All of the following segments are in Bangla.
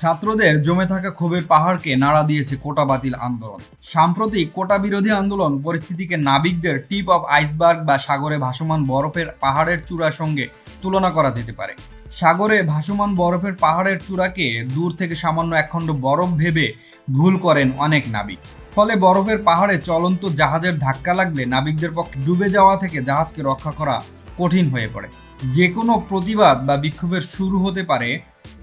ছাত্রদের জমে থাকা ক্ষোভের পাহাড়কে নাড়া দিয়েছে কোটা বাতিল আন্দোলন। সাম্প্রতিক কোটা বিরোধী আন্দোলন পরিস্থিতিকে নাবিকদের টিপ অফ আইসবার্গ বা সাগরে ভাসমান বরফের পাহাড়ের চূড়ার সঙ্গে তুলনা করা যেতে পারে। সাগরে ভাসমান বরফের পাহাড়ের চূড়াকে দূর থেকে সামান্য একখণ্ড বরফ ভেবে ভুল করেন অনেক নাবিক। ফলে বরফের পাহাড়ে চলন্ত জাহাজের ধাক্কা লাগলে নাবিকদের পক্ষে ডুবে যাওয়া থেকে জাহাজকে রক্ষা করা কঠিন হয়ে পড়ে। যে কোনো প্রতিবাদ বা বিক্ষোভের শুরু হতে পারে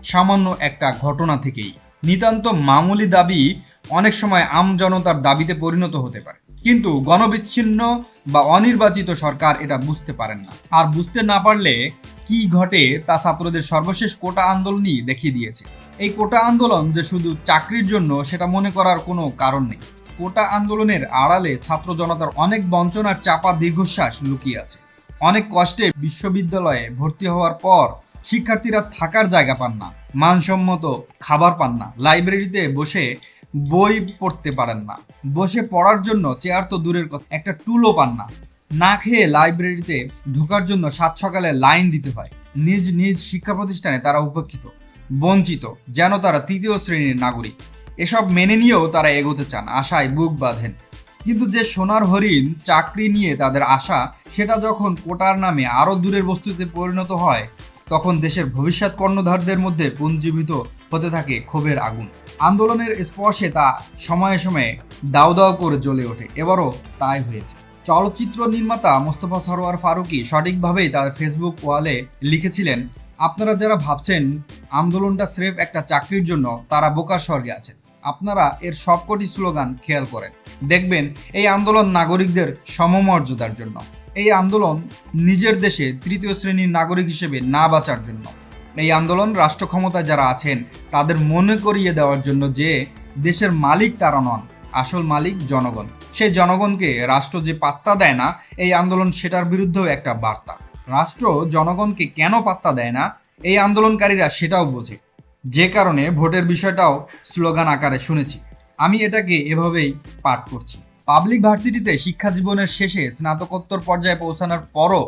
সামান্য একটা ঘটনা থেকেই। নিতান্ত মামুলি দাবি অনেক সময় আম জনতার দাবিতে পরিণত হতে পারে। কিন্তু গণবিচ্ছিন্ন বা অনির্বাচিত সরকার এটা বুঝতে পারেন না। আর বুঝতে না পারলে কি ঘটে তা ছাত্রদের সর্বশেষ কোটা আন্দোলনই দেখিয়ে দিয়েছে। এই কোটা আন্দোলন যে শুধু চাকরির জন্য সেটা মনে করার কোনো কারণ নেই। কোটা আন্দোলনের আড়ালে ছাত্র জনতার অনেক বঞ্চনার চাপা দীর্ঘশ্বাস লুকিয়ে আছে। অনেক কষ্টে বিশ্ববিদ্যালয়ে ভর্তি হওয়ার পর শিক্ষার্থীরা থাকার জায়গা পান না, মানসম্মত খাবার পান না, লাইব্রেরিতে বসে বই পড়তে পারেন না। বসে পড়ার জন্য চেয়ার তো দূরের কথা, একটা টুলও পান না। না খেয়ে লাইব্রেরিতে ঢোকার জন্য সাত সকালে লাইন দিতে হয়। নিজ নিজ শিক্ষা প্রতিষ্ঠানে তারা উপেক্ষিত বঞ্চিত, যেন তারা তৃতীয় শ্রেণির নাগরিক। এসব মেনে নিয়েও তারা এগোতে চান, আশায় বুক বাঁধেন। কিন্তু যে সোনার হরিণ চাকরি নিয়ে তাদের আশা, সেটা যখন কোটার নামে আরও দূরের বস্তুতে পরিণত হয় তখন দেশের ভবিষ্যৎ কর্ণধারদের মধ্যে পুঞ্জীবিত হতে থাকে ক্ষোভের আগুন। আন্দোলনের স্পর্শে তা সময়ে সময়ে দাও দাও করে জ্বলে ওঠে। এবারও তাই হয়েছে। চলচ্চিত্র নির্মাতা মোস্তফা সরোয়ার ফারুকি সঠিকভাবেই তার ফেসবুক ওয়ালে লিখেছিলেন, আপনারা যারা ভাবছেন আন্দোলনটা স্রেফ একটা চাকরির জন্য, তারা বোকার স্বর্গে আছেন। আপনারা এর সবকটি স্লোগান খেয়াল করেন। দেখবেন এই আন্দোলন নাগরিকদের সমমর্যাদার জন্য। এই আন্দোলন নিজের দেশে তৃতীয় শ্রেণির নাগরিক হিসেবে না বাঁচার জন্য। এই আন্দোলন রাষ্ট্র ক্ষমতায় যারা আছেন, তাদের মনে করিয়ে দেওয়ার জন্য যে দেশের মালিক তারা নন, আসল মালিক জনগণ। সেই জনগণকে রাষ্ট্র যে পাত্তা দেয় না, এই আন্দোলন সেটার বিরুদ্ধেও একটা বার্তা। রাষ্ট্র জনগণকে কেন পাত্তা দেয় না, এই আন্দোলনকারীরা সেটাও বোঝে। যে কারণে ভোটের বিষয়টাও স্লোগান আকারে শুনেছি। আমি এটাকে এভাবেই পাঠ করছি। পাবলিক ভার্সিটিতে শিক্ষা জীবনের শেষে স্নাতকোত্তর পর্যায়ে পৌঁছানোর পরও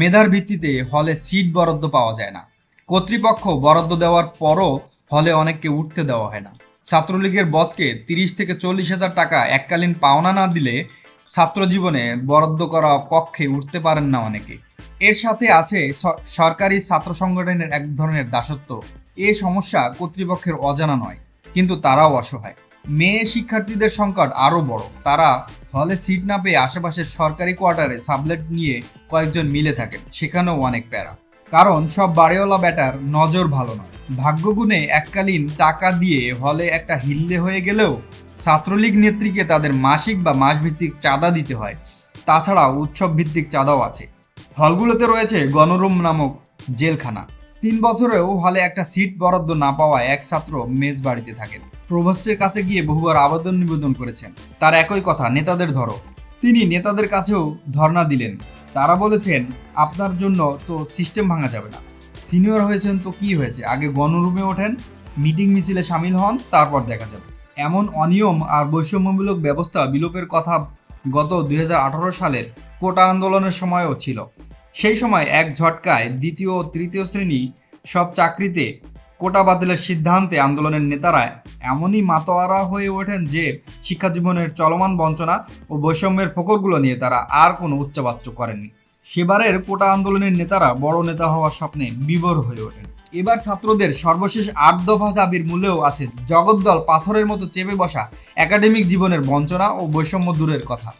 মেধার ভিত্তিতে হলে সিট বরাদ্দ পাওয়া যায় না। কর্তৃপক্ষ বরাদ্দ দেওয়ার পরও হলে অনেককে উঠতে দেওয়া হয় না। ছাত্রলীগের বসকে তিরিশ থেকে চল্লিশ হাজার টাকা এককালীন পাওনা না দিলে ছাত্র জীবনে বরাদ্দ করা কক্ষে উঠতে পারেন না অনেকে। এর সাথে আছে সরকারি ছাত্র সংগঠনের এক ধরনের দাসত্ব। এ সমস্যা কর্তৃপক্ষের অজানা নয়, কিন্তু তারাও অসহায়। মেয়ে শিক্ষার্থীদের সংকট আরও বড়। তারা হলে সিট না পেয়ে আশেপাশের সরকারি কোয়ার্টারে সাবলেট নিয়ে কয়েকজন মিলে থাকেন। সেখানেও অনেক প্যারা। কারণ সব বাড়িওয়ালা ব্যাটার নজর ভালো নয়। ভাগ্যগুণে এককালীন টাকা দিয়ে হলে একটা হিল্লে হয়ে গেলেও ছাত্রলীগ নেত্রীকে তাদের মাসিক বা মাসভিত্তিক চাঁদা দিতে হয়। তাছাড়া উৎসব ভিত্তিক চাঁদাও আছে। হলগুলোতে রয়েছে গণরুম নামক জেলখানা। তিন বছরেও হলে একটা সিট বরাদ্দ না পাওয়ায় এক ছাত্র মেজ বাড়িতে থাকেন। প্রভোস্টের কাছে গিয়ে বহুবার আবেদন নিবেদন করেছেন। তার একই কথা, নেতাদের ধরো। তিনি নেতাদের কাছেও ধর্ণা দিলেন। তারা বলেছেন, আপনার জন্য তো সিস্টেম ভাঙা যাবে না। সিনিয়র হয়েছেন তো কি হয়েছে? আগে গণরুমে ওঠেন, মিটিং মিছিলে সামিল হন, তারপর দেখা যাবে। এমন অনিয়ম আর বৈষম্যমূলক ব্যবস্থা বিলোপের কথা গত দুই হাজার আঠারো সালের কোটা আন্দোলনের সময়ও ছিল। সেই সময় এক ঝটকায় দ্বিতীয় ও তৃতীয় শ্রেণি সব চাকরিতে কোটা বাতিলের সিদ্ধান্তে আন্দোলনের নেতারা এমনই মাতোয়ারা হয়ে ওঠেন যে শিক্ষা জীবনের চলমান বঞ্চনা ও বৈষম্যের ফকরগুলো নিয়ে তারা আর কোনো উচ্চবাচ্য করেননি। সেবারের কোটা আন্দোলনের নেতারা বড় নেতা হওয়ার স্বপ্নে বিভোর হয়ে ওঠেন। এবার ছাত্রদের সর্বশেষ আট দফা দাবির মূলেও আছে জগদ্দল পাথরের মতো চেপে বসা একাডেমিক জীবনের বঞ্চনা ও বৈষম্য দূরের কথা।